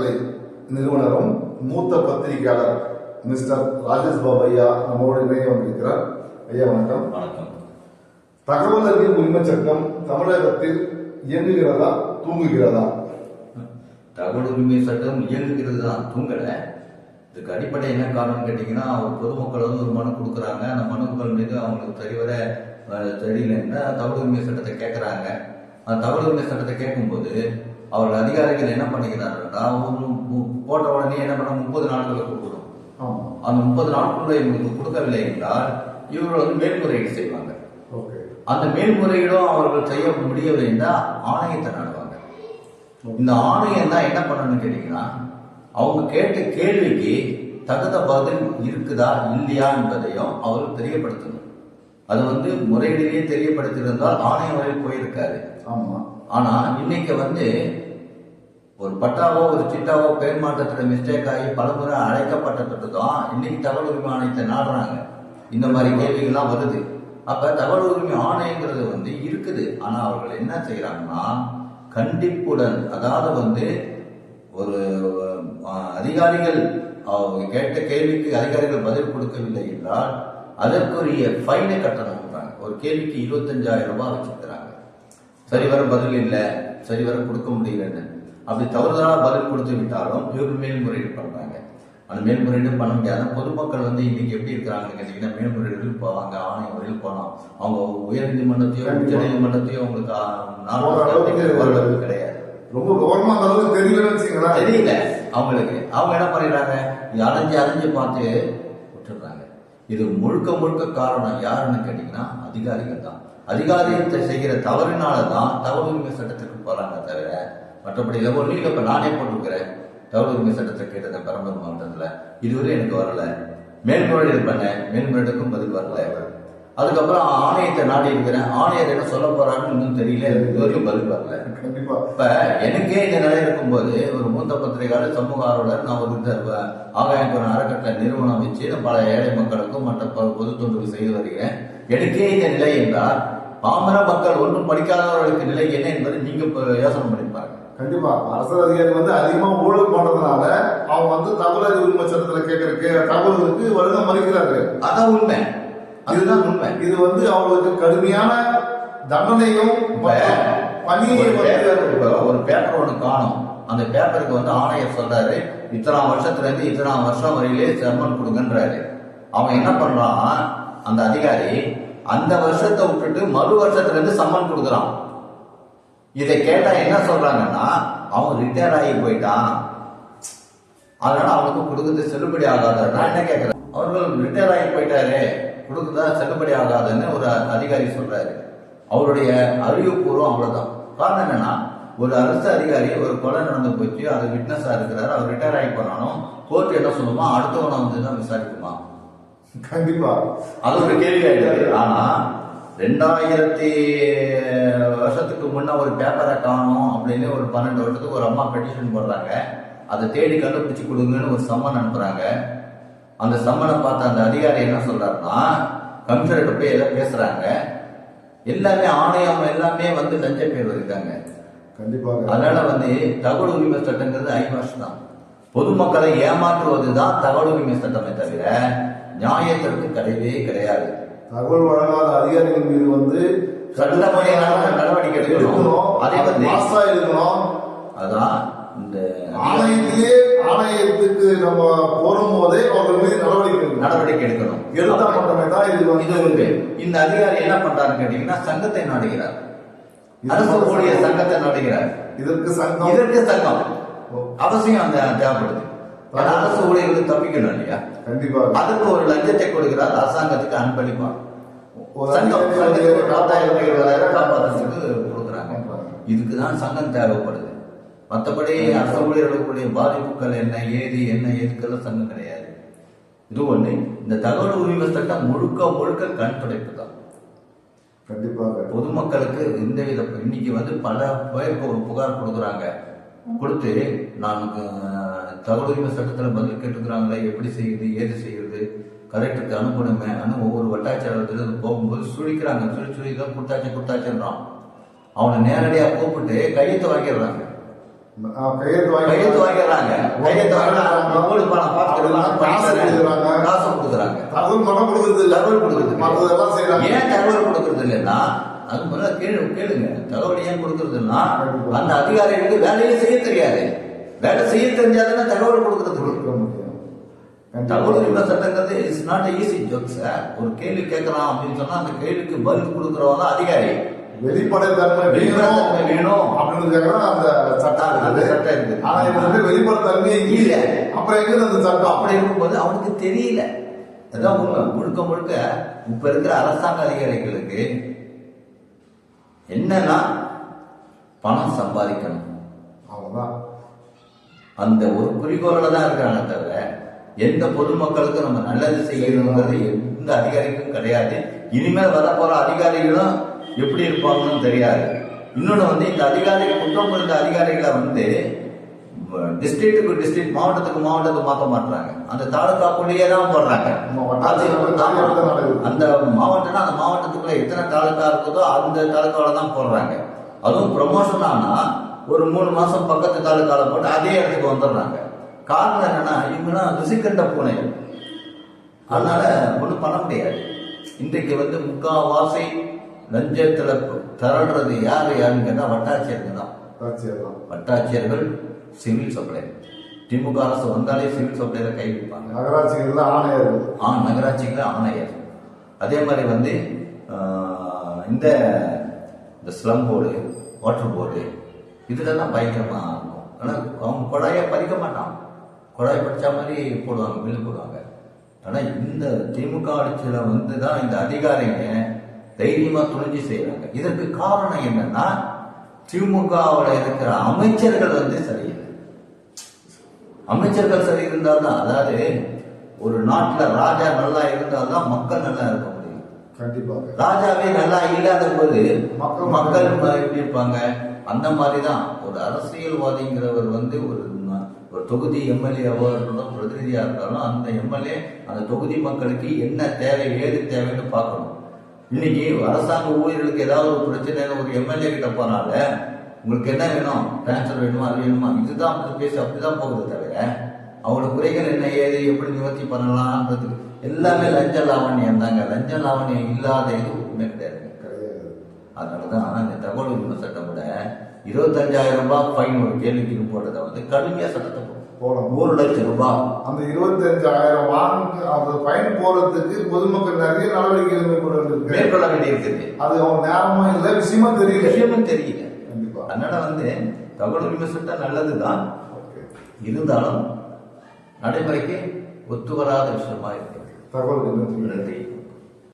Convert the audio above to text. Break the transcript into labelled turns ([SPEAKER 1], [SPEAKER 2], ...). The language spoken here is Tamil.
[SPEAKER 1] அறக்கட்டளை நிறுவனரும் மூத்த பத்திரிகையாளர் மிஸ்டர் ராஜேஷ் பாபு ஐயா நம்மோடு இணைய வந்திருக்கிறார். ஐயா வணக்கம்.
[SPEAKER 2] வணக்கம்.
[SPEAKER 1] தகவல் அறியும் உரிமை சட்டம் தமிழகத்தில் இயங்குகிறதா தூங்குகிறதா?
[SPEAKER 2] தகவல் உரிமை சட்டம் இயங்குகிறது தான் தூங்கலை. இதுக்கு அடிப்படை என்ன காரணம் கேட்டிங்கன்னா பொதுமக்கள் வந்து ஒரு மனு கொடுக்குறாங்க. அந்த மனுக்கள் மீது அவங்களுக்கு சரிவர அஹ், தெரியலன்னா தகவல் உரிமை சட்டத்தை கேட்குறாங்க. அந்த தகவல் உரிமை சட்டத்தை கேட்கும்போது அவர்கள் அதிகாரிகள் என்ன மு- போட்ட உடனே என்ன பண்ண முப்பது நாட்களுக்கு கொடுக்கணும். அந்த முப்பது நாட்களுக்குள்ள இவங்களுக்கு கொடுக்கவில்லை என்றால் இவர்கள் வந்து மேல்முறையீடு செய்வாங்க. அந்த மேல்முறையீடும் அவர்கள் செய்ய முடியவில்லை என்றால் ஆணையத்தை நாடுவாங்க. இந்த ஆணையம் தான் என்ன பண்ணணும்னு கேட்டீங்கன்னா அவங்க கேட்ட கேள்விக்கு தகுந்த பதில் இருக்குதா இல்லையா என்பதையும் அவர்கள் தெரியப்படுத்தணும். அது வந்து முறையிலேயே தெரியப்படுத்தியிருந்தால் ஆணையம் வரையில் போயிருக்காது.
[SPEAKER 1] ஆமா.
[SPEAKER 2] ஆனால் இன்னைக்கு வந்து ஒரு பட்டாவோ ஒரு சிட்டாவோ பெயர் மாற்றத்தில் மிஸ்டேக் ஆகி பலமுறை அழைக்கப்பட்டது தான் இன்னைக்கு தகவல் உரிமை ஆணையத்தை நாடுறாங்க. இந்த மாதிரி கேள்விகள்லாம் வருது. அப்போ தகவல் உரிமை ஆணையங்கிறது வந்து இருக்குது. ஆனால் அவர்கள் என்ன செய்கிறாங்கன்னா கண்டிப்புடன் அதாவது வந்து ஒரு அதிகாரிகள் அவங்க கேட்ட கேள்விக்கு அதிகாரிகள் பதில் கொடுக்கவில்லை என்றால் அதற்குரிய ஃபைனை கட்டணம் ஒரு கேள்விக்கு இருபத்தஞ்சாயிரம் ரூபாய் வச்சிருக்கிறாங்க. சரிவர பதில் இல்லை சரிவர கொடுக்க முடியலன்னு. அப்படி தவறுதலா பதில் கொடுத்து விட்டாலும் இவர்கள் மேல்முறையீடு பண்றாங்க. அந்த மேல்முறையீடு பண்ண முடியாத பொதுமக்கள் வந்து இன்னைக்கு எப்படி இருக்கிறாங்கன்னு கேட்டீங்கன்னா மேல்முறையீடு போவாங்க ஆணையம் வரையில் போனோம் அவங்க உயர் நீதிமன்றத்தையோ உச்ச நீதிமன்றத்தையோ
[SPEAKER 1] ஓரளவுக்கு
[SPEAKER 2] கிடையாது.
[SPEAKER 1] ரொம்ப அந்த அளவுக்கு வச்சுங்களேன்
[SPEAKER 2] தெரியல. அவங்களுக்கு அவங்க என்ன பண்ணிடுறாங்க அலைஞ்சு அலைஞ்சு பார்த்து விட்டுடுறாங்க. இது முழுக்க முழுக்க காரணம் யாருன்னு கேட்டீங்கன்னா அதிகாரிகள் தான். அதிகாரியத்தை செய்கிற தவறினால தான் தகவல் உரிமை சட்டத்துக்கு போறாங்க தவிர மற்றபடி இல்லை. நீங்க இப்ப நானே போட்டிருக்கிறேன். தகவல் உரிமை சட்டத்தை கேட்டது பெரம்பலூர் மாவட்டத்துல இதுவரை எனக்கு வரல. மேல்முறையீடு பண்ணேன் மேல்முறையீடுக்கும் பதில் வரல அதுக்கப்புறம் ஆணையத்தை நாடி இருக்கிறேன். ஆணையர் என்ன சொல்ல போறாருன்னு இன்னும் தெரியல. இதுவரைக்கும் பதில் வரல. இப்ப எனக்கே இந்த நிலை இருக்கும்போது ஒரு மூத்த பத்திரிகையாளர் சமூக ஆர்வலர் நான் ஒரு இந்த ஆகாயபுரம் அறக்கட்டளை நிறுவனம் வச்சு பல ஏழை மக்களுக்கும் மற்ற பொது தொண்டுகள் செய்து வருகிறேன். எனக்கே இந்த நிலை என்றால் பாமர மக்கள் ஒன்றும் படிக்காதவர்களுக்கு நிலை என்ன என்பதை நீங்க யோசனை பண்ணி பாருங்க.
[SPEAKER 1] கண்டிப்பா. அரசு அதிகாரி வந்து அதிகமா ஊழல் பண்றதுனால அவங்க வந்து தகவல் அறிவு சட்டத்துல கேட்கிற கே- தகவல்களுக்கு வருடம் மறுக்கிறார்கள்
[SPEAKER 2] அதான் உண்மை. அதுதான் உண்மை.
[SPEAKER 1] இது வந்து அவங்களுக்கு கடுமையான தண்டனையும் பணியை
[SPEAKER 2] ஒரு பேப்பர் ஒன்று காணும். அந்த பேப்பருக்கு வந்து ஆணையர் சொல்றாரு இத்தனாம் வருஷத்துல இருந்து இத்தனாம் வருஷம் வரையிலே செம்மன் கொடுங்கன்றாரு. அவன் என்ன பண்றான்? அந்த அதிகாரி அந்த வருஷத்தை விட்டுட்டு மறு வருஷத்துல இருந்து சம்மன் கொடுக்குறான். இதை கேட்டா என்ன சொல்றாங்கன்னா அவன் ரிட்டையர் ஆகி போயிட்டான். அதனால அவனுக்கு கொடுக்குறது செல்லுபடி ஆகாது. நான் என்ன கேட்கறேன் அவர்கள் ரிட்டையர் ஆகி போயிட்டாரு கொடுக்குறதா செல்லுபடி ஆகாதுன்னு ஒரு அதிகாரி சொல்றாரு. அவருடைய அறிவுபூர்வம் அவ்வளவுதான். காரணம் என்னன்னா ஒரு அரசு அதிகாரி ஒரு கொலை நடந்து போச்சு அது விட்னஸா இருக்கிறாரு அவர் ரிட்டையர் ஆகி போனாலும் கோர்ட் என்ன சொல்லுமா அடுத்தவனை வந்து தான் விசாரிக்குமா?
[SPEAKER 1] கண்டிப்பா.
[SPEAKER 2] அது ஒரு கேள்வி ஆயிடுது ஆனா ரெண்டாயிரத்தி வருஷத்துக்கு முன்ன ஒரு பேப்பரை காணும் அப்படின்னு ஒரு பன்னெண்டு வருஷத்துக்கு ஒரு அம்மா பெட்டிஷன் போடுறாங்க. அதை தேடி கண்டுபிடிச்சு கொடுங்கன்னு ஒரு சம்மன் அனுப்புறாங்க. அந்த சம்மனை பார்த்த அந்த அதிகாரி என்ன சொல்றாருன்னா கமிஷனர்கிட்ட போய் எல்லாம் பேசுறாங்க. எல்லாமே ஆணையம் எல்லாமே வந்து லஞ்ச பேர் இருக்காங்க
[SPEAKER 1] கண்டிப்பாக
[SPEAKER 2] அதனால வந்து தகவல் உரிமை சட்டங்கிறது ஐவாஷ் தான் பொதுமக்களை ஏமாற்றுவது தான் தகவல் உரிமை சட்டமே தவிர நியாயத்திற்கு கிடையவே கிடையாது.
[SPEAKER 1] தகவல் வழங்காத அதிகாரிகள் மீது வந்து
[SPEAKER 2] சட்டப்படியான நடவடிக்கை எடுக்கணும். அதே வந்து
[SPEAKER 1] மாசா இருக்கணும்.
[SPEAKER 2] அதான் இந்த
[SPEAKER 1] ஆணையத்திலே ஆணையத்துக்கு நம்ம கோரும் போதே அவர்கள் மீது நடவடிக்கை.
[SPEAKER 2] நடவடிக்கை எடுக்கணும்.
[SPEAKER 1] எடுத்தா மட்டுமே தான் இது
[SPEAKER 2] இது உண்டு இந்த அதிகாரி என்ன பண்றாருன்னு கேட்டீங்கன்னா சங்கத்தை நாடுகிறார். அரசு ஊழியர். சங்கத்தை நாடுகிறார்.
[SPEAKER 1] இதற்கு சங்கம்.
[SPEAKER 2] இதற்கு சங்கம். அவசியம் அந்த தேவைப்படுது. ஏன்னா அரசு ஊழியர்களுக்கு தப்பிக்கணும் இல்லையா?
[SPEAKER 1] கண்டிப்பாக
[SPEAKER 2] அதுக்கு ஒரு லஞ்சத்தை கொடுக்கிறார் அரசாங்கத்துக்கு அன்பளிப்பான்
[SPEAKER 1] ஒரு
[SPEAKER 2] சங்கம் நாற்பதாயிரம் இருபதாயிரம் காப்பாற்றுறதுக்கு கொடுக்குறாங்க. இதுக்கு தான் சங்கம் தேவைப்படுது. மற்றபடி அரசு ஊழியர்களுக்குடைய பாதிப்புகள் என்ன ஏது என்ன ஏதுக்கெல்லாம் சங்கம் கிடையாது. இது ஒண்ணு. இந்த தகவல் உரிமை சட்டம் முழுக்க முழுக்க கண் துடைப்பு தான்.
[SPEAKER 1] கண்டிப்பாக
[SPEAKER 2] பொதுமக்களுக்கு இந்த வித இன்னைக்கு வந்து பல பேருக்கு ஒரு புகார் கொடுக்குறாங்க. கொடுத்து நான் அஹ், தகவல் உரிமை சட்டத்தில் பதில் கேட்டுக்கிறாங்களே எப்படி செய்யுது ஏது செய்யுது கலெக்டருக்கு அனுப்பணுமே அனு ஒவ்வொரு வட்டாட்சியாளர்கிட்ட போகும்போது சுழிக்கிறாங்க. சுழி சுழி தான் கொடுத்தாச்சு கொடுத்தாச்சுன்றான். அவனை நேரடியாக கூப்பிட்டு கையெழுத்து வாங்கிடுறாங்க.
[SPEAKER 1] கையெழுத்து வாங்கி
[SPEAKER 2] கையெழுத்து வாங்கிடுறாங்க. கையெழுத்து பணம் பார்த்துக்கலாம்
[SPEAKER 1] காசு கொடுக்குறாங்க. தகவல் மட்டும் கொடுக்குறது
[SPEAKER 2] தகவல் கொடுக்குறது ஏன் தகவல் கொடுக்கறது இல்லைன்னா அது முதல்ல கேளு கேளுங்க. தகவல் ஏன் கொடுக்கறதுன்னா அந்த அதிகாரிகளுக்கு வேலையே செய்ய தெரியாது. வேலை செய்ய தெரிஞ்சாதானே தகவல் கொடுக்கறதுக்கு.
[SPEAKER 1] கொடுக்க முடியும்.
[SPEAKER 2] தகவல் உரிமை சட்டங்கிறது it's not easy joke sir ஒரு கேள்வி கேட்கறான் அப்படின்னு சொன்னா அந்த கேள்விக்கு பதில் கொடுக்கறவங்க அதிகாரி.
[SPEAKER 1] வெளிப்படைத்தன்மை
[SPEAKER 2] வெளிப்படைத்தன்மை வேணும்.
[SPEAKER 1] அப்படின்றதுக்காக தான் அந்த சட்டம்
[SPEAKER 2] அந்த சட்டம் இருக்குது.
[SPEAKER 1] ஆனா இவங்க வந்து வெளிப்படைத்தன்மை
[SPEAKER 2] இல்ல.
[SPEAKER 1] இல்ல. அப்புறம் எங்க அந்த சட்டம்?
[SPEAKER 2] அப்படி இருக்கும்போது அவனுக்கு தெரியல. அதான் முழுக்க முழுக்க இப்ப இருக்கிற அரசாங்க அதிகாரிகளுக்கு என்னன்னா பணம் சம்பாதிக்கணும்.
[SPEAKER 1] அவ்வளவுதான்.
[SPEAKER 2] அந்த ஒரு குறிக்கோளோட தான் இருக்கிறாங்க தவிர எந்த பொதுமக்களுக்கும் நம்ம நல்லது செய்யணுங்கிறது எந்த அதிகாரிக்கும் கிடையாது. இனிமேல் வரப்போற அதிகாரிகளும் எப்படி இருப்பாங்கன்னு தெரியாது. இன்னொன்று வந்து இந்த அதிகாரி குற்றம் புரிந்த அதிகாரிகளை வந்து டிஸ்ட்ரிக்ட்டுக்கு டிஸ்ட்ரிக்ட் மாவட்டத்துக்கு மாவட்டத்துக்கு மாற்ற மாட்டுறாங்க அந்த தாலுக்காக்குள்ளேயே தான் போடுறாங்க. அந்த மாவட்டம்னா அந்த மாவட்டத்துக்குள்ள எத்தனை தாலுக்கா இருக்குதோ அந்த தாலுக்காவில தான் போடுறாங்க. அதுவும் ப்ரொமோஷன் ஆனா ஒரு மூணு மாசம் பக்கத்து தாலுக்கால போட்டு அதே இடத்துக்கு வந்துடுறாங்க. காரணம் என்னன்னா இவங்கலாம் ருசிக்கண்ட பூனைகள். அதனால ஒன்றும் பண்ண முடியாது. இன்றைக்கு வந்து முக்காவாசி லஞ்சத்துல திரள்றது யாரு யாருன்னு கேட்டா வட்டாட்சியர்கள் தான்.
[SPEAKER 1] வட்டாட்சியர் தான்.
[SPEAKER 2] வட்டாட்சியர்கள் சிவில் சப்ளை. திமுக அரசு வந்தாலே சிவில் சப்ளைல கை வைப்பாங்க.
[SPEAKER 1] நகராட்சிகள்ல ஆணையர்கள்
[SPEAKER 2] ஆ நகராட்சிகள் ஆணையர். அதே மாதிரி வந்து இந்த இந்த ஸ்லம் போர்டு வாட்டர் போர்டு இதுலலாம் பயங்கரமாக இருக்கும் ஆனால் அவங்க குழாயை பதிக்க மாட்டான் குழாய் படிச்ச மாதிரி போடுவாங்க பில்லு போடுவாங்க. ஆனால் இந்த திமுக ஆட்சியில் வந்து தான் இந்த அதிகாரிங்க தைரியமாக துணிஞ்சு செய்கிறாங்க இதற்கு காரணம் என்னன்னா திமுகவில் இருக்கிற அமைச்சர்கள் வந்து சரியில்லை. அமைச்சர்கள் சரி இருந்தால் தான் அதாவது ஒரு நாட்டில் ராஜா நல்லா இருந்தால் தான் மக்கள் நல்லா இருக்க முடியும்.
[SPEAKER 1] கண்டிப்பாக
[SPEAKER 2] ராஜாவே நல்லா இல்லாத போது
[SPEAKER 1] மக்கள்
[SPEAKER 2] மக்கள் எப்படி இருப்பாங்க? அந்த மாதிரி தான் ஒரு அரசியல்வாதிங்கிறவர் வந்து ஒரு ஒரு தொகுதி எம்எல்ஏவோ இருந்தாலும் பிரதிநிதியாக இருந்தாலும் அந்த எம்எல்ஏ அந்த தொகுதி மக்களுக்கு என்ன தேவை ஏது தேவைன்னு பார்க்கணும். இன்னைக்கு அரசாங்க ஊழியர்களுக்கு ஏதாவது ஒரு பிரச்சனைன்னு ஒரு எம்எல்ஏ கிட்ட போனால உங்களுக்கு என்ன வேணும்? டிரான்ஸ்ஃபர் வேணுமா அது வேணுமா? இதுதான் அப்படி பேசி அப்படிதான் போகுது தவிர அவங்களோட குறைகள் என்ன ஏது எப்படி நிவர்த்தி பண்ணலாம்ன்றதுக்கு எல்லாமே லஞ்ச லாவண்யம் தாங்க. லஞ்ச லாவண்யம் இல்லாத இது கிடையாதுங்க
[SPEAKER 1] கிடையாது.
[SPEAKER 2] அதனாலதான் இந்த தகவல் உரிமை சட்டம் கூட இருபத்தஞ்சாயிரம் ரூபாய் ஃபைன் ஒரு கேள்விக்கு போட்டதை வந்து கடுமையா சட்டத்தை போடும். ஒரு லட்சம் ரூபாய்.
[SPEAKER 1] அந்த இருபத்தஞ்சாயிரம் வாங்க அந்த பயன் போறதுக்கு பொதுமக்கள் நிறைய நடவடிக்கைகள் மேற்கொள்ள வேண்டியிருக்கு
[SPEAKER 2] மேற்கொள்ள வேண்டியிருக்குது.
[SPEAKER 1] அது அவங்க நேரமா இல்ல விஷயமா தெரியல.
[SPEAKER 2] விஷயமும் தெரியல.
[SPEAKER 1] கண்டிப்பா.
[SPEAKER 2] அதனால வந்து தகவல் உரிமை சட்டம் நல்லதுதான்.
[SPEAKER 1] ஓகே.
[SPEAKER 2] இருந்தாலும் நடைமுறைக்கு ஒத்து வராத விஷயமா இருக்கு
[SPEAKER 1] தகவல்
[SPEAKER 2] நன்றி.